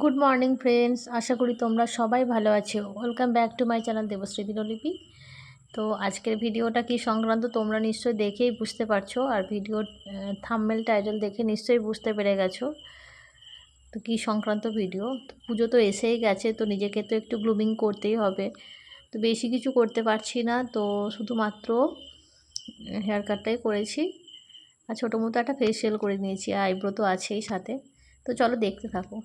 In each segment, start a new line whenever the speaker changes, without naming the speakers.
Good morning friends আশা করি তোমরা সবাই ভালো আছো। Welcome back to my channel Debashree Dinlipi তো আজকের ভিডিওটা কি সংক্রান্ত তোমরা নিশ্চয়ই দেখেই বুঝতে পারছ, আর ভিডিওর থাম্মেল টাইটেল দেখে নিশ্চয়ই বুঝতে পেরে গেছো। তো কী সংক্রান্ত ভিডিও? পুজো তো এসেই গেছে, তো নিজেকে তো একটু গ্লুমিং করতেই হবে। তো বেশি কিছু করতে পারছি না, তো শুধুমাত্র হেয়ার কাটটাই করেছি। আর ছোটো মতো একটা ফেসিয়াল করে নিয়েছি আইব্রো তো আছেই সাথে। তো চলো দেখতে থাকো।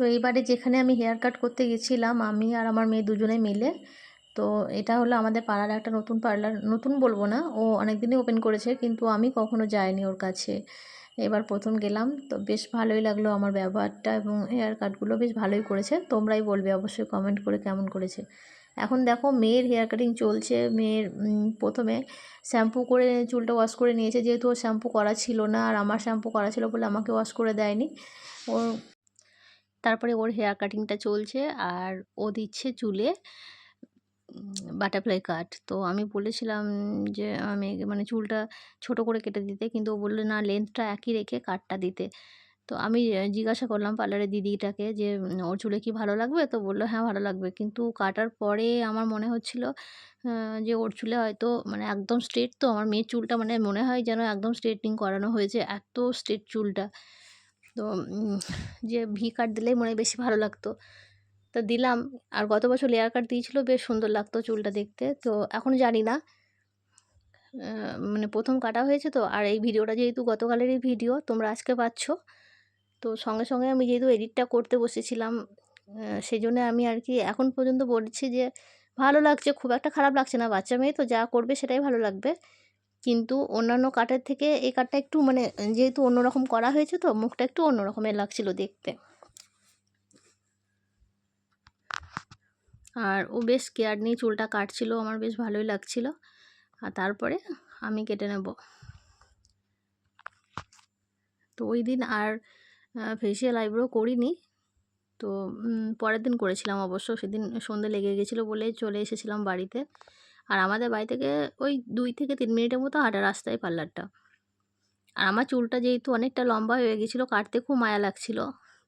তো এইবারে যেখানে আমি হেয়ার কাট করতে গেছিলাম, আমি আর আমার মেয়ে দুজনে মিলে, তো এটা হলো আমাদের পাড়ার একটা নতুন পার্লার নতুন বলব না, ও অনেক দিনই ওপেন করেছে, কিন্তু আমি কখনো যাইনি ওর কাছে। এবার প্রথম গেলাম, তো বেশ ভালোই লাগল আমার ব্যবহারটা এবং হেয়ার কাটগুলো বেশ ভালোই করেছে, তোমরাই বলবে অবশ্যই কমেন্ট করে কেমন করেছে। এখন দেখো মেয়ের হেয়ার কাটিং চলছে, মেয়ের প্রথমে শ্যাম্পু করে চুলটা ওয়াশ করে নিয়েছে, যেহেতু ওর শ্যাম্পু করা ছিল না, আর আমার শ্যাম্পু করা ছিল বলে আমাকে ওয়াশ করে দেয়নি ওর তারপরে ওর হেয়ার কাটিংটা চলছে আর ও দিচ্ছে চুলে বাটারফ্লাই কাট তো আমি বলেছিলাম যে আমি মানে চুলটা ছোট করে কেটে দিতে, কিন্তু ও বলল, না লেন্থটা একই রেখে কাটটা দিতে। তো আমি জিজ্ঞাসা করলাম পার্লারের দিদিটাকে যে ওর চুলে কি ভালো লাগবে? তো বলল হ্যাঁ ভালো লাগবে। কিন্তু কাটার পরে আমার মনে হচ্ছিল যে ওর চুলে হয়তো মানে একদম স্ট্রেট তো, আমার মেয়ের চুলটা মানে মনে হয় যেন একদম স্ট্রেটনিং করানো হয়েছে, এত স্ট্রেট চুলটা। তো যে ভি কাট দিলেই মনে বেশি ভালো লাগতো। তো দিলাম, আর গত বছর লেয়ার কাট দিয়েছিল, বেশ সুন্দর লাগতো চুলটা দেখতে। তো এখন জানি না মানে প্রথম কাটা হয়েছে তো, আর এই ভিডিওটা যেহেতু গতকালেরই ভিডিও, তোমরা আজকে পাচ্ছ। তো সঙ্গে সঙ্গে আমি যেহেতু এডিটটা করতে বসেছিলাম সেই জন্য আমি আর কি এখন পর্যন্ত বলছি যে, ভালো লাগছে, খুব একটা খারাপ লাগছে না বাচ্চা মেয়ে, তো যা করবে সেটাই ভালো লাগবে। কিন্তু অন্যান্য কাঠের থেকে এই কাঠটা একটু মানে যেহেতু অন্যরকম করা হয়েছে তো, মুখটা একটু অন্যরকমের লাগছিল দেখতে। আর ও বেশ কেয়ার নিয়ে চুলটা কাটছিল, আমার বেশ ভালোই লাগছিল। আর তারপরে আমি কেটে নেব। তো ওই দিন আর ফেসিয়াল আইব্রো করিনি। তো পরের দিন করেছিলাম অবশ্য, সেদিন সন্ধে লেগে গেছিল বলে চলে এসেছিলাম বাড়িতে। আর আমাদের বাড়ি থেকে ওই দুই থেকে তিন মিনিটের মতো হাঁটা রাস্তায় পার্লারটা। আর আমার চুলটা যেহেতু অনেকটা লম্বা হয়ে গেছিল, কাটতে খুব মায়া লাগছিল।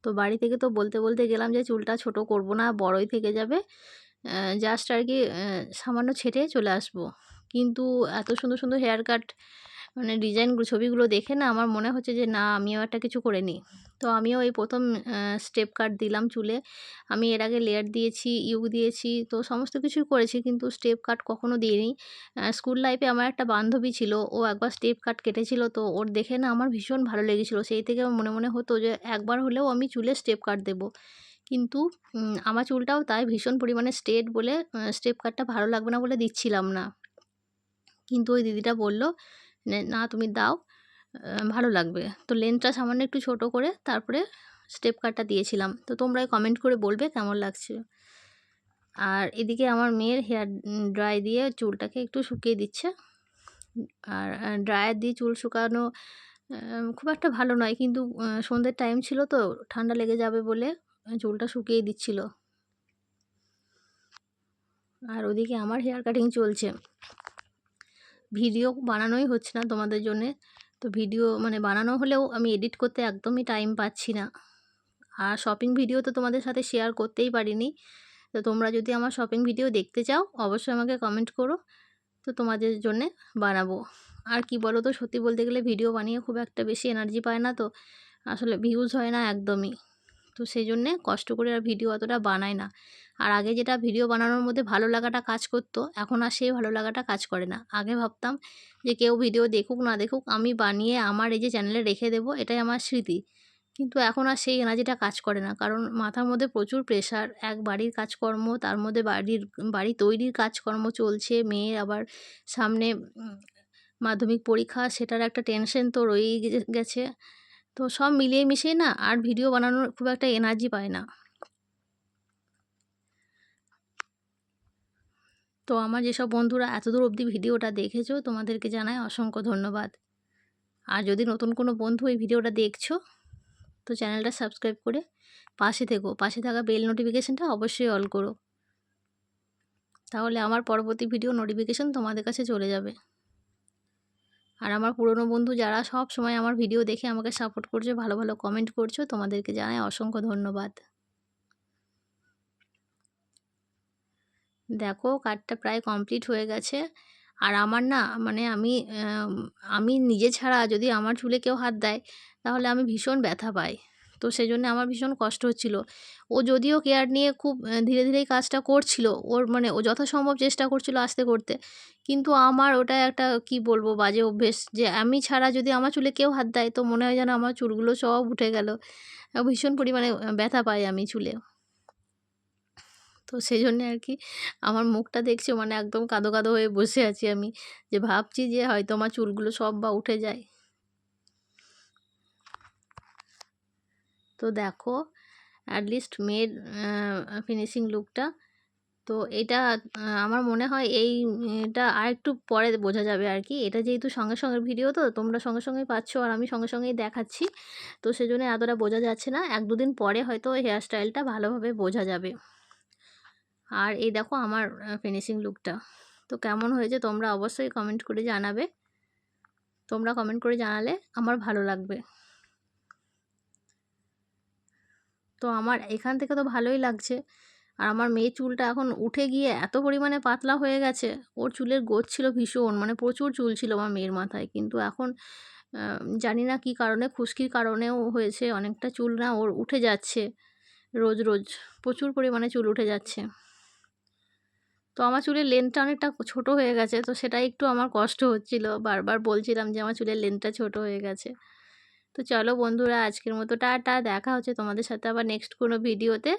তো বাড়ি থেকে তো বলতে বলতে গেলাম যে, চুলটা ছোট করব না, বড়ই থেকে যাবে। জাস্ট আর কি সামান্য ছেটে চলে আসব। কিন্তু এত সুন্দর সুন্দর হেয়ার কাট মানে ডিজাইনগুলো ছবিগুলো দেখে না আমার মনে হচ্ছে যে, না, আমিও একটা কিছু করে নিই। তো আমিও এই প্রথম স্টেপ কাট দিলাম চুলে। আমি এর আগে লেয়ার দিয়েছি ইউ দিয়েছি, তো সমস্ত কিছুই করেছি কিন্তু স্টেপ কাট কখনো দিইনি। স্কুল লাইফে আমার একটা বান্ধবী ছিল, ও একবার স্টেপ কাট কেটেছিল, তো ওর দেখে না আমার ভীষণ ভালো লেগেছিল। সেই থেকে মনে মনে হতো যে, একবার হলেও আমি চুলে স্টেপ কাট দেবো। কিন্তু আমার চুলটাও তাই ভীষণ পরিমাণে স্ট্রেট বলে স্টেপ কাটটা ভালো লাগবে না বলে দিচ্ছিলাম না। কিন্তু ওই দিদিটা বলল, না তুমি দাও ভালো লাগবে। তো লেন্থটা সামান্য একটু ছোট করে তারপরে স্টেপ কাটটা দিয়েছিলাম। তো তোমরাই কমেন্ট করে বলবে কেমন লাগছে। আর এদিকে আমার মেয়ের হেয়ার ড্রাই দিয়ে চুলটাকে একটু শুকিয়ে দিচ্ছে। আর ড্রায়ার দিয়ে চুল শুকানো খুব একটা ভালো নয় কিন্তু সন্ধ্যের টাইম ছিল তো, ঠান্ডা লেগে যাবে বলে চুলটা শুকিয়ে দিচ্ছিল। আর ওদিকে আমার হেয়ার কাটিং চলছে। ভিডিও বানানোই হচ্ছে না তোমাদের জন্যে। তো ভিডিও মানে বানানো হলেও আমি এডিট করতে একদমই টাইম পাচ্ছি না। আর শপিং ভিডিও তো তোমাদের সাথে শেয়ার করতেই পারিনি। তো তোমরা যদি আমার শপিং ভিডিও দেখতে চাও, অবশ্যই আমাকে কমেন্ট করো। তো তোমাদের জন্যে বানাবো। আর কি বলো তো সত্যি বলতে গেলে ভিডিও বানিয়ে খুব একটা বেশি এনার্জি পায় না তো। আসলে ভিউজ হয় না একদমই। তো সেই জন্যে কষ্ট করে আর ভিডিও অতটা বানায় না। আর আগে যেটা ভিডিও বানানোর মধ্যে ভালো লাগাটা কাজ করতো, এখন আর সেই ভালো লাগাটা কাজ করে না। আগে ভাবতাম যে কেউ ভিডিও দেখুক, না দেখুক, আমি বানিয়ে আমার এই যে চ্যানেলে রেখে দেবো, এটাই আমার স্মৃতি। কিন্তু এখন আর সেই এনার্জিটা কাজ করে না। কারণ মাথার মধ্যে প্রচুর প্রেশার এক বাড়ির কাজকর্ম, তার মধ্যে বাড়ির, বাড়ি তৈরির কাজকর্ম চলছে, মেয়ের আবার সামনে মাধ্যমিক পরীক্ষা, সেটার একটা টেনশন তো রয়েই গেছে। তো সব মিলিয়ে মিশিয়ে না আর ভিডিও বানানোর খুব একটা এনার্জি পায় না। তো আমার যেসব বন্ধুরা এতদূর অবধি ভিডিওটা দেখেছ, তোমাদেরকে জানাই অসংখ্য ধন্যবাদ। আর যদি নতুন কোনো বন্ধু এই ভিডিওটা দেখছ, তো চ্যানেলটা সাবস্ক্রাইব করে পাশে থেকো। পাশে থাকা বেল নোটিফিকেশানটা অবশ্যই অল করো। তাহলে আমার পরবর্তী ভিডিও নোটিফিকেশান তোমাদের কাছে চলে যাবে। আর আমার পুরনো বন্ধু যারা সব সময় আমার ভিডিও দেখে আমাকে সাপোর্ট করছ, ভালো ভালো কমেন্ট করছ, তোমাদেরকে জানাই অসংখ্য ধন্যবাদ। দেখো কার্ডটা প্রায় কমপ্লিট হয়ে গেছে। আর আমার না মানে আমি আমি নিজে ছাড়া যদি আমার চুলে কেউ হাত দেয়, তাহলে আমি ভীষণ ব্যথা পাই। তো সেই জন্য আমার ভীষণ কষ্ট হচ্ছিল। ও যদিও কেয়ার নিয়ে খুব ধীরে ধীরেই কাজটা করছিল। ওর মানে ও যথাসম্ভব চেষ্টা করছিল আসতে করতে। কিন্তু আমার ওটা একটা কি বলব, বাজে অভ্যেস যে আমি ছাড়া যদি আমার চুলে কেউ হাত দেয়, তো মনে হয় যেন আমার চুলগুলো সব উঠে গেল। ভীষণ পরিমাণে ব্যথা পাই আমি চুলে। তো সেই জন্যে আর কি আমার মুখটা দেখছ মানে একদম কাদো কাদো হয়ে বসে আছি আমি। যে ভাবছি যে হয়তো আমার চুলগুলো সব বা উঠে যায়। তো দেখো অ্যাটলিস্ট মেয়ের ফিনিশিং লুকটা তো এটা আমার মনে হয় এই, এটা আর একটু পরে বোঝা যাবে আর কি। এটা যেহেতু সঙ্গে সঙ্গে ভিডিও তো, তোমরা সঙ্গে সঙ্গেই পাচ্ছ আর আমি সঙ্গে সঙ্গেই দেখাচ্ছি। তো সেজন্য এতটা বোঝা যাচ্ছে না। এক দুদিন পরে হয়তো হেয়ার স্টাইলটা ভালোভাবে বোঝা যাবে। আর এই দেখো আমার ফিনিশিং লুকটা তো কেমন হয়েছে তোমরা অবশ্যই কমেন্ট করে জানাবে। তোমরা কমেন্ট করে জানালে আমার ভালো লাগবে। তো আমার এখান থেকে তো ভালোই লাগছে। আর আমার মেয়ের চুলটা এখন উঠে গিয়ে এত পরিমাণে পাতলা হয়ে গেছে, ওর চুলের গোছ ছিল ভীষণ মানে প্রচুর চুল ছিল আমার মেয়ের মাথায়। কিন্তু এখন জানি না কী কারণে, খুশকির কারণেও হয়েছে, অনেকটা চুল না ওর উঠে যাচ্ছে, রোজ রোজ প্রচুর পরিমাণে চুল উঠে যাচ্ছে। তো আমার চুলের লেন্থটা অনেকটা ছোট হয়ে গেছে, তো সেটাই একটু আমার কষ্ট হচ্ছিল। বারবার বলছিলাম যে আমার চুলের লেন্থটা ছোট হয়ে গেছে। তো চলো বন্ধুরা, আজকের মতো টাটা। দেখা হচ্ছে তোমাদের সাথে আবার নেক্সট কোনো ভিডিওতে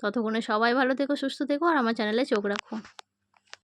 ততক্ষণে সবাই ভালো থেকো, সুস্থ থেকো আর আমার চ্যানেলে চোখ রাখো।